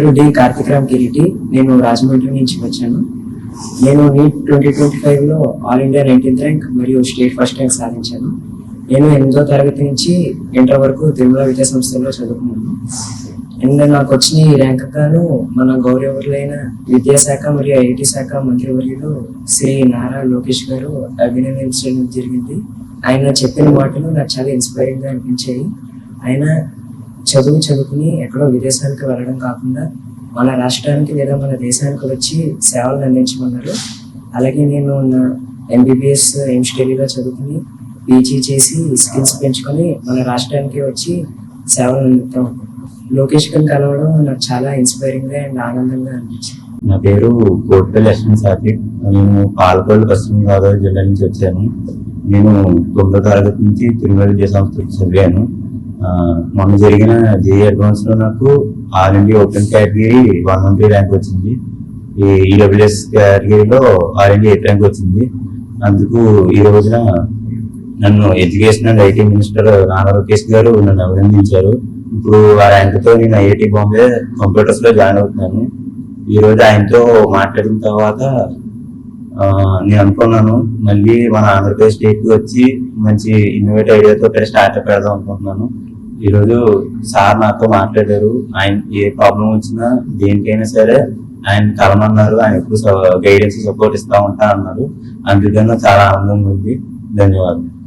పేరు డి కార్తిక్రామ్ కిరీటి నేను రాజమండ్రి నుంచి వచ్చాను. నేను నీట్ ట్వంటీ ట్వంటీ ఫైవ్లో ఆల్ ఇండియా నైన్టీన్త్ ర్యాంక్ మరియు స్టేట్ ఫస్ట్ ర్యాంక్ సాధించాను. నేను ఎనిమిదో తరగతి నుంచి ఇంటర్ వరకు తిరుమల విద్యా సంస్థలో చదువుకున్నాను. అండ్ నాకు వచ్చిన ఈ ర్యాంక్ గాను మన గౌరవరులైన విద్యాశాఖ మరియు ఐఐటి శాఖ మంత్రివర్యులు శ్రీ నారా లోకేష్ గారు అభినందించడం జరిగింది. ఆయన చెప్పిన మాటలు నాకు చాలా ఇన్స్పైరింగ్గా అనిపించాయి. ఆయన చదువు చదువుకుని ఎక్కడో విదేశాలకు వెళ్ళడం కాకుండా మన రాష్ట్రానికి లేదా మన దేశానికి వచ్చి సేవలు అందించమన్నారు. అలాగే నేను నా ఎంబీబీఎస్ ఎంస్టడీలో చదువుకుని పీజీ చేసి స్కిల్స్ పెంచుకొని మన రాష్ట్రానికి వచ్చి సేవలు అందిస్తాం. లోకేష్ గారిని కలవడం నాకు చాలా ఇన్స్పైరింగ్గా అండ్ ఆనందంగా అనిపించింది. నా పేరు కోట్పల్లి లక్ష్మణ్ సాత్విక్. నేను పాలకొల్లు పశ్చిమ గోదావరి జిల్లా నుంచి వచ్చాను. నేను తొమ్మిదో తరగతి నుంచి తిరుమల విద్యా సంస్థకు చదివాను. మొన్న జరిగిన జేఈ అడ్వాన్స్లో నాకు all India open category one one three rank వచ్చింది. ఈ ఈడబ్ల్యూఎస్ కేటగిరీలో ఆల్ ఇండియా ఎయిట్ ర్యాంక్ వచ్చింది. అందుకు ఈ రోజున నన్ను education and IT minister Nara Lokesh గారు నన్ను అభినందించారు. ఇప్పుడు ఆ ర్యాంక్తో నేను ఐఐటి బాంబే కంప్యూటర్స్లో జాయిన్ అవుతున్నాను. ఈ రోజు ఆయనతో మాట్లాడిన తర్వాత నేను అనుకున్నాను మళ్ళీ మన ఆంధ్రప్రదేశ్ స్టేట్కి వచ్చి మంచి ఇన్నోవేటివ్ ఐడియాతో స్టార్ట్అప్ పెడదాం అనుకుంటున్నాను. ఈ రోజు సార్ నాతో మాట్లాడారు. ఆయన ఏ ప్రాబ్లం వచ్చినా దేనికైనా సరే ఆయన కలమన్నారు. ఆయన ఎప్పుడు గైడెన్స్ సపోర్ట్ ఇస్తా ఉంటా అన్నారు. అందుకన్నా చాలా ఆనందంగా ఉంది. ధన్యవాదాలు.